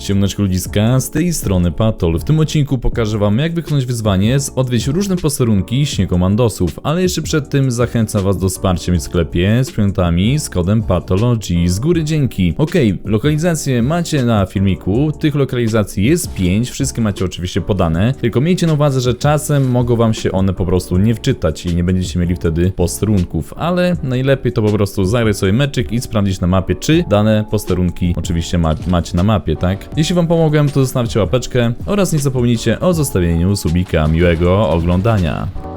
Siemneczko ludziska, z tej strony Patol. W tym odcinku pokażę wam jak wykonać wyzwanie z odwiedź różne posterunki śniekomandosów, ale jeszcze przed tym zachęcam was do wsparcia w sklepie z przedmiotami z kodem Patology. Z góry dzięki. Okej, lokalizacje macie na filmiku, tych lokalizacji jest 5, wszystkie macie oczywiście podane, tylko miejcie na uwadze, że czasem mogą wam się one po prostu nie wczytać i nie będziecie mieli wtedy posterunków, ale najlepiej to po prostu zagrać sobie meczyk i sprawdzić na mapie, czy dane posterunki oczywiście ma, macie na mapie, tak? Jeśli wam pomogłem, to zostawcie łapeczkę oraz nie zapomnijcie o zostawieniu subika. Miłego oglądania.